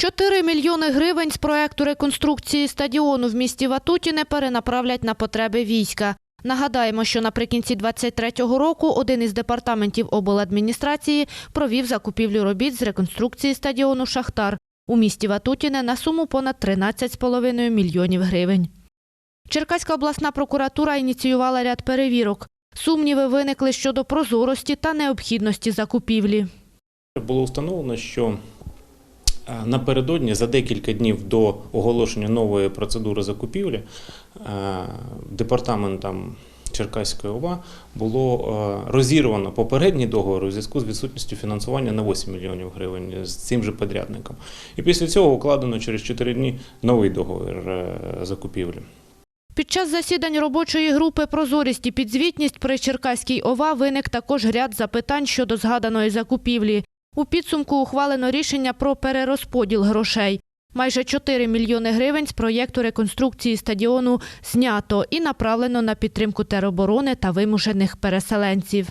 4 мільйони гривень з проекту реконструкції стадіону в місті Ватутіне перенаправлять на потреби війська. Нагадаємо, що наприкінці 23-го року один із департаментів обладміністрації провів закупівлю робіт з реконструкції стадіону Шахтар у місті Ватутіне на суму понад 13,5 мільйонів гривень. Черкаська обласна прокуратура ініціювала ряд перевірок. Сумніви виникли щодо прозорості та необхідності закупівлі. Було встановлено, що напередодні за декілька днів до оголошення нової процедури закупівлі е, департаментом Черкаської ОВА було е, розірвано попередній договор у зв'язку з відсутністю фінансування на 8 мільйонів гривень з цим же подрядником. І після цього укладено через 4 дні новий договір е, закупівлі. Під час засідань робочої групи «Прозорість і підзвітність» при Черкаській ОВА виник також ряд запитань щодо згаданої закупівлі. У підсумку ухвалено рішення про перерозподіл грошей. Майже 4 мільйони гривень з проєкту реконструкції стадіону знято і направлено на підтримку тероборони та вимушених переселенців.